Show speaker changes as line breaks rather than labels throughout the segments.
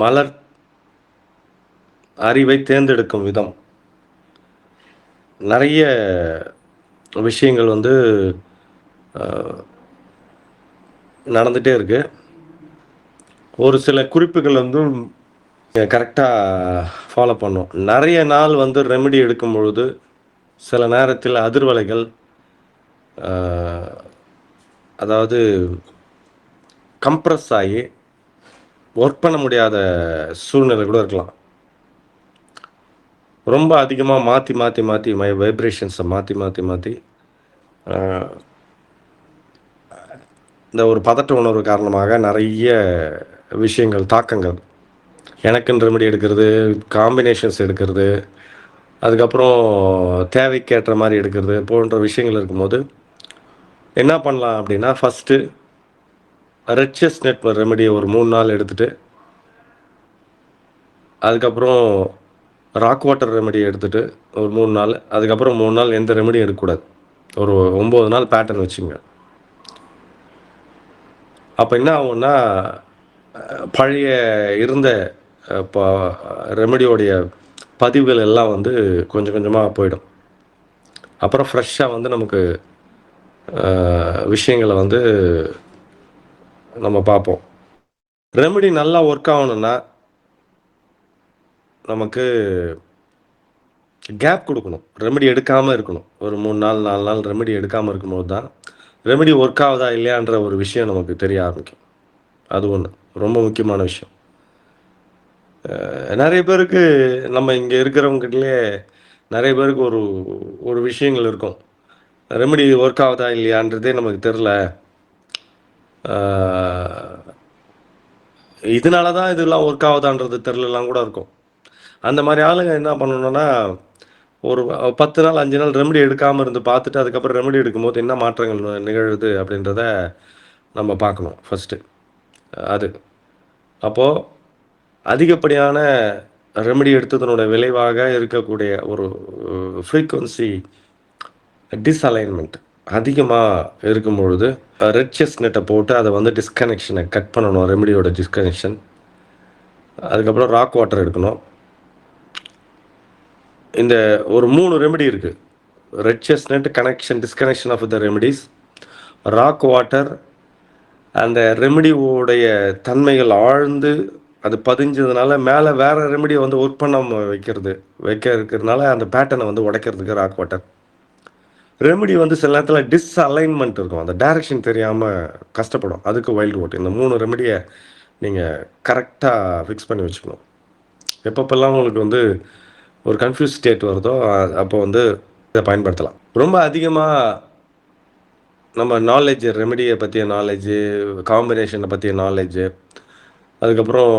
மலர் அறிவை தேர்ந்தெடுக்கும் விதம். நிறைய விஷயங்கள் வந்து நடந்துகிட்டே இருக்கு. ஒரு சில குறிப்புகள் வந்து கரெக்டாக ஃபாலோ பண்ணும். நிறைய நாள் வந்து ரெமெடி எடுக்கும் பொழுது சில நேரத்தில் அதிர்வலைகள் அதாவது கம்ப்ரஸ் ஆகி ஒர்க் பண்ண முடியாத சூழ்நிலை கூட இருக்கலாம். ரொம்ப அதிகமாக மாற்றி மாற்றி மாற்றி மை வைப்ரேஷன்ஸை மாற்றி மாற்றி மாற்றி இந்த ஒரு பதட்ட உணர்வு காரணமாக நிறைய விஷயங்கள் தாக்கங்கள். எனக்குன்னு ரெமெடி எடுக்கிறது காம்பினேஷன்ஸ் எடுக்கிறது அதுக்கப்புறம் தேவைக்கேற்ற மாதிரி எடுக்கிறது போன்ற விஷயங்கள் இருக்கும்போது என்ன பண்ணலாம் அப்படின்னா ஃபஸ்ட்டு ரெச்சஸ் நெட் ரெமெடியை ஒரு மூணு நாள் எடுத்துகிட்டு அதுக்கப்புறம் ராக் வாட்டர் ரெமெடி எடுத்துகிட்டு ஒரு மூணு நாள் அதுக்கப்புறம் மூணு நாள் எந்த ரெமெடியும் எடுக்கக்கூடாது. ஒரு ஒம்பது நாள் பேட்டர்ன் வச்சுங்க. அப்போ என்ன ஆகும்னா பழைய இருந்த இப்போ ரெமெடியோடைய பதிவுகள் எல்லாம் வந்து கொஞ்சம் கொஞ்சமாக போயிடும். அப்புறம் ஃப்ரெஷ்ஷாக வந்து நமக்கு விஷயங்களை வந்து நம்ம பார்ப்போம். ரெமெடி நல்லா ஒர்க் ஆகணும்னா நமக்கு கேப் கொடுக்கணும். ரெமெடி எடுக்காமல் இருக்கணும். ஒரு மூணு நாள் நாலு நாள் ரெமெடி எடுக்காமல் இருக்கும்போது தான் ரெமெடி ஒர்க் ஆகுதா இல்லையான்ற ஒரு விஷயம் நமக்கு தெரிய ஆரம்பிக்கும். அது ஒன்று ரொம்ப முக்கியமான விஷயம். நிறைய பேருக்கு நம்ம இங்கே இருக்கிறவங்ககிட்டயே நிறைய பேருக்கு ஒரு ஒரு விஷயங்கள் இருக்கும். ரெமெடி ஒர்க் ஆகுதா இல்லையான்றதே நமக்கு தெரில இதனால தான் இதெல்லாம் ஒர்க் ஆகுதான்றது தெரிலலாம் கூட இருக்கும். அந்த மாதிரி ஆளுங்க என்ன பண்ணணும்னா ஒரு பத்து நாள் அஞ்சு நாள் ரெமெடி எடுக்காமல் இருந்து பார்த்துட்டு அதுக்கப்புறம் ரெமெடி எடுக்கும்போது என்ன மாற்றங்கள் நி- நிகழுது அப்படின்றத நம்ம பார்க்கணும் ஃபஸ்ட்டு அது. அப்போது அதிகப்படியான ரெமெடி எடுத்ததனோட விளைவாக இருக்கக்கூடிய ஒரு uh, ஃப்ரீக்குவன்சி டிஸ்அலைன்மெண்ட் அதிகமாக இருக்கும் பொழுது ரெட் செஸ் நெட்டை போட்டு அதை வந்து டிஸ்கனெக்ஷனை கட் பண்ணணும் ரெமடியோட டிஸ்கனெக்ஷன் அதுக்கப்புறம் ராக் வாட்டர் எடுக்கணும். இந்த ஒரு மூணு ரெமெடி இருக்குது red chestnut connection disconnection of the remedies rock water அந்த ரெமெடியோடைய தன்மைகள் ஆழ்ந்து அது பதிஞ்சதுனால மேலே வேறு ரெமெடியை வந்து ஒர்க் பண்ணாமல் வைக்கிறது வைக்க இருக்கிறதுனால அந்த பேட்டர்னை வந்து உடைக்கிறதுக்கு ராக் வாட்டர் ரெமெடி வந்து சில நேரத்தில் டிஸ்அலைன்மெண்ட் இருக்கும். அந்த டைரக்ஷன் தெரியாமல் கஷ்டப்படும். அதுக்கு வைல்டு ஓட் இந்த மூணு ரெமெடியை நீங்கள் கரெக்டாக ஃபிக்ஸ் பண்ணி வச்சுக்கணும். எப்பப்பெல்லாம் உங்களுக்கு வந்து ஒரு கன்ஃபியூஸ் ஸ்டேட் வருதோ அப்போ வந்து இதை பயன்படுத்தலாம். ரொம்ப அதிகமாக நம்ம நாலேஜ் ரெமடியை பற்றிய நாலேஜு காம்பினேஷனை பற்றிய நாலேஜு அதுக்கப்புறம்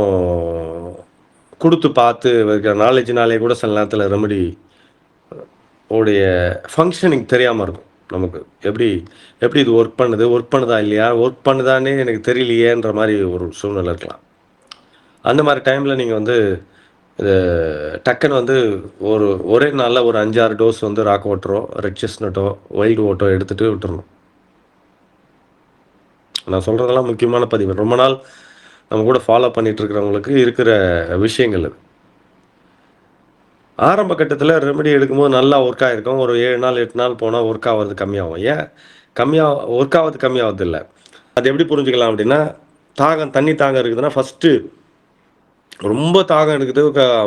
கொடுத்து பார்த்து இருக்கிற நாலேஜ்னாலே கூட சில நேரத்தில் ரெமெடி உடைய ஃபங்க்ஷனிங் தெரியாமல் இருக்கும். நமக்கு எப்படி எப்படி இது ஒர்க் பண்ணுது ஒர்க் பண்ணுதா இல்லையா ஒர்க் பண்ணுதானே எனக்கு தெரியலையேன்ற மாதிரி ஒரு சூழ்நிலை இருக்கலாம். அந்த மாதிரி டைமில் நீங்கள் வந்து இது டக்குன்னு வந்து ஒரு ஒரே நாளில் ஒரு அஞ்சாறு டோஸ் வந்து ராக் ஓட்டரோ ரெட் செஸ்னட்டோ வைல்டு ஓட்டோ எடுத்துகிட்டு விட்டுறணும். நான் சொல்கிறதெல்லாம் முக்கியமான பதிவு. ரொம்ப நாள் நம்ம கூட ஃபாலோ பண்ணிகிட்டு இருக்கிறவங்களுக்கு இருக்கிற விஷயங்கள் அது. ஆரம்ப கட்டத்தில் ரெமெடி எடுக்கும்போது நல்லா ஒர்க் ஆகிருக்கும் ஒரு ஏழு நாள் எட்டு நாள் போனால் ஒர்க் ஆகிறது கம்மியாகும். ஏன்? கம்மியாக ஒர்க் ஆகிறது கம்மியாகிறது இல்லை. அது எப்படி புரிஞ்சுக்கலாம் அப்படின்னா தாகம் தண்ணி தாகம் இருக்குதுன்னா ஃபஸ்ட்டு ரொம்ப தாகம் எடுக்குது.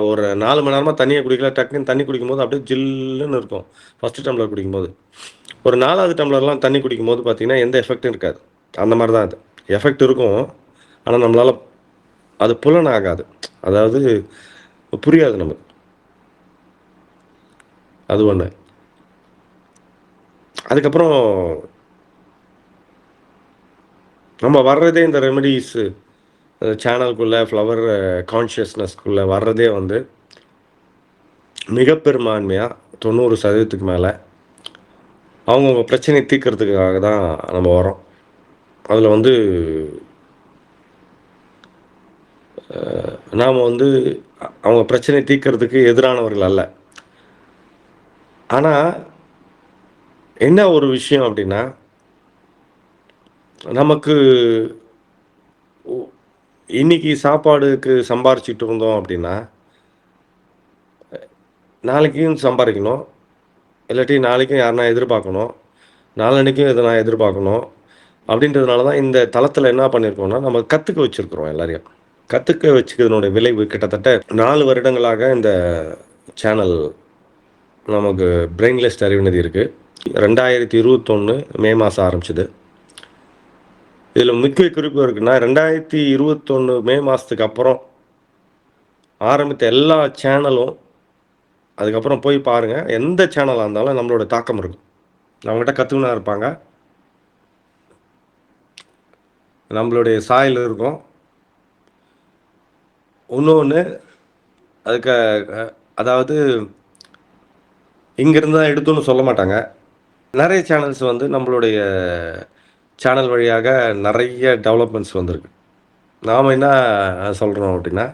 ஒரு நாலு மணி நேரமாக தண்ணியை குடிக்கல டக்குன்னு தண்ணி குடிக்கும்போது அப்படியே ஜில்லுன்னு இருக்கும். ஃபஸ்ட்டு டம்ளர் குடிக்கும்போது. ஒரு நாலாவது டம்ளர்லாம் தண்ணி குடிக்கும்போது பார்த்தீங்கன்னா எந்த எஃபெக்ட்டும் இருக்காது. அந்த மாதிரி தான் அது. எஃபெக்ட் இருக்கும். ஆனால் நம்மளால் அது புலன் ஆகாது அதாவது புரியாது நமக்கு. அது ஒன்று அதுக்கப்புறம் நம்ம வர்றதே இந்த ரெமெடிஸு சேனலுக்குள்ளே ஃப்ளவர் கான்ஷியஸ்னஸ்க்குள்ளே வர்றதே வந்து மிகப்பெரும்பான்மையாக தொண்ணூறு சதவீதத்துக்கு மேலே அவங்கவுங்க பிரச்சனையை தீர்க்கறதுக்காக தான் நம்ம வரோம் அதில் வந்து நாம் வந்து அவங்க பிரச்சனையை தீர்க்கறதுக்கு எதிரானவர்கள் அல்ல. ஆனால் என்ன ஒரு விஷயம் அப்படின்னா நமக்கு இன்னைக்கு சாப்பாடுக்கு சம்பாரிச்சிட்டு இருந்தோம் அப்படின்னா நாளைக்கும் சம்பாதிக்கணும் இல்லாட்டி நாளைக்கும் யாருனா எதிர்பார்க்கணும். நாளன்னைக்கும் இதை நான் எதிர்பார்க்கணும். அப்படின்றதுனால தான் இந்த தளத்தில் என்ன பண்ணியிருக்கோம்னா நம்ம கற்றுக்க வச்சுருக்குறோம் எல்லாரையும். கற்றுக்க வச்சுக்கிறதுனுடைய விளைவு கிட்டத்தட்ட நாலு வருடங்களாக இந்த சேனல் நமக்கு பிரெயின்லெஸ் அறிவினது இருக்குது ரெண்டாயிரத்தி இருபத்தொன்று மே மாதம் ஆரம்பிச்சது. இதில் முக்கிய குறிப்பு இருக்குன்னா ரெண்டாயிரத்தி இருபத்தொன்று மே மாதத்துக்கு அப்புறம் ஆரம்பித்த எல்லா சேனலும் அதுக்கப்புறம் போய் பாருங்கள் எந்த சேனலாக இருந்தாலும் நம்மளோட தாக்கம் இருக்கும். அவங்ககிட்ட கற்றுக்கினா இருப்பாங்க. நம்மளுடைய சாயல் இருக்கும். இன்னொன்று அதுக்கு அதாவது இங்கேருந்து தான் எடுத்தோன்னு சொல்ல மாட்டாங்க. நிறைய சேனல்ஸ் வந்து நம்மளுடைய சேனல் வழியாக நிறைய டெவலப்மெண்ட்ஸ் வந்திருக்கு. நாம் என்ன சொல்கிறோம் அப்படின்னா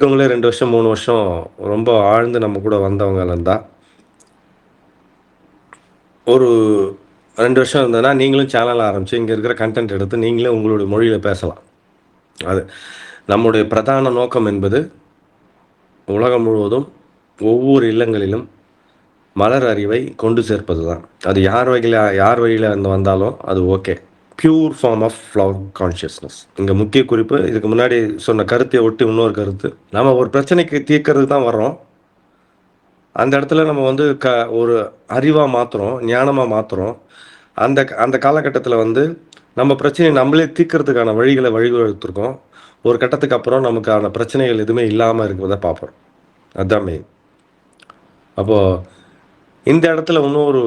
இவங்களே ரெண்டு வருஷம் மூணு வருஷம் ரொம்ப ஆழ்ந்து நம்ம கூட வந்தவங்க இருந்தால் ஒரு ரெண்டு வருஷம் இருந்ததுன்னா நீங்களும் சேனல் ஆரம்பித்து இங்கே இருக்கிற கண்டென்ட் எடுத்து நீங்களே உங்களுடைய மொழியில் பேசலாம். அது நம்முடைய பிரதான நோக்கம் என்பது உலகம் முழுவதும் ஒவ்வொரு இல்லங்களிலும் மலர் அறிவை கொண்டு சேர்ப்பது தான் அது யார் வகையில் யார் வழியில் வந்து வந்தாலும் அது okay. Pure form of flower consciousness இங்கே முக்கிய குறிப்பு இதுக்கு முன்னாடி சொன்ன கருத்தை ஒட்டி இன்னொரு கருத்து. நம்ம ஒரு பிரச்சனைக்கு தீர்க்கறதுக்கு தான் வர்றோம். அந்த இடத்துல நம்ம வந்து க ஒரு அறிவாக மாற்றுறோம் ஞானமாக மாற்றுறோம் அந்த அந்த காலகட்டத்தில் வந்து நம்ம பிரச்சனையை நம்மளே தீர்க்கறதுக்கான வழிகளை வழிவகுத்துருக்கோம். ஒரு கட்டத்துக்கு அப்புறம் நமக்கான பிரச்சனைகள் எதுவுமே இல்லாமல் இருக்கிறத பார்ப்போம். அதுதான் மெயின் அப்போது இந்த இடத்துல இன்னொரு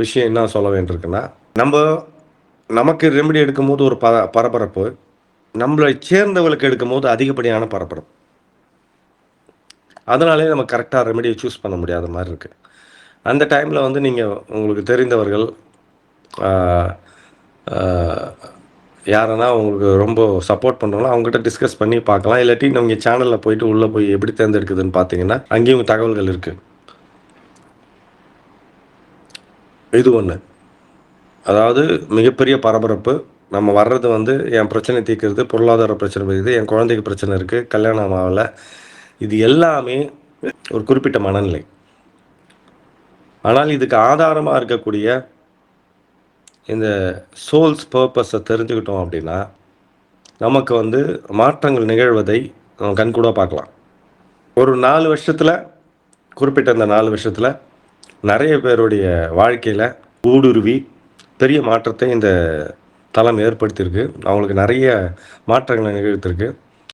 விஷயம் என்ன சொல்ல வேண்டியிருக்குன்னா நம்ம நமக்கு ரெமெடி எடுக்கும்போது ஒரு ப பரபரப்பு நம்மளை சேர்ந்தவர்களுக்கு எடுக்கும்போது அதிகப்படியான பரபரப்பு. அதனாலே நம்ம கரெக்டாக ரெமெடியை சூஸ் பண்ண முடியாத மாதிரி இருக்குது அந்த டைமில் வந்து நீங்கள் உங்களுக்கு தெரிந்தவர்கள் யாரனா உங்களுக்கு ரொம்ப சப்போர்ட் பண்ணுறோம் அவங்ககிட்ட டிஸ்கஸ் பண்ணி பார்க்கலாம். இல்லாட்டி நீங்கள் சேனலில் போயிட்டு உள்ளே போய் எப்படி தேர்ந்தெடுக்குதுன்னு பார்த்தீங்கன்னா அங்கேயும் தகவல்கள் இருக்குது இது ஒன்று அதாவது மிகப்பெரிய பரபரப்பு. நம்ம வர்றது வந்து என் பிரச்சனை தீர்க்கிறது பொருளாதார பிரச்சனை இருக்குது என் குழந்தைக்கு பிரச்சனை இருக்குது கல்யாணம் ஆகலை. இது எல்லாமே ஒரு குறிப்பிட்ட மனநிலை. ஆனால் இதுக்கு ஆதாரமாக இருக்கக்கூடிய இந்த சோல்ஸ் பர்பஸை தெரிஞ்சுக்கிட்டோம் அப்படின்னா நமக்கு வந்து மாற்றங்கள் நிகழ்வதை நம்ம கண்கூட பார்க்கலாம். ஒரு நாலு வருஷத்தில் குறிப்பிட்ட இந்த நாலு வருஷத்தில் நிறைய பேருடைய வாழ்க்கையில் ஊடுருவி பெரிய மாற்றத்தை இந்த தளம் ஏற்படுத்தியிருக்கு. அவங்களுக்கு நிறைய மாற்றங்களை நிகழ்த்திருக்கு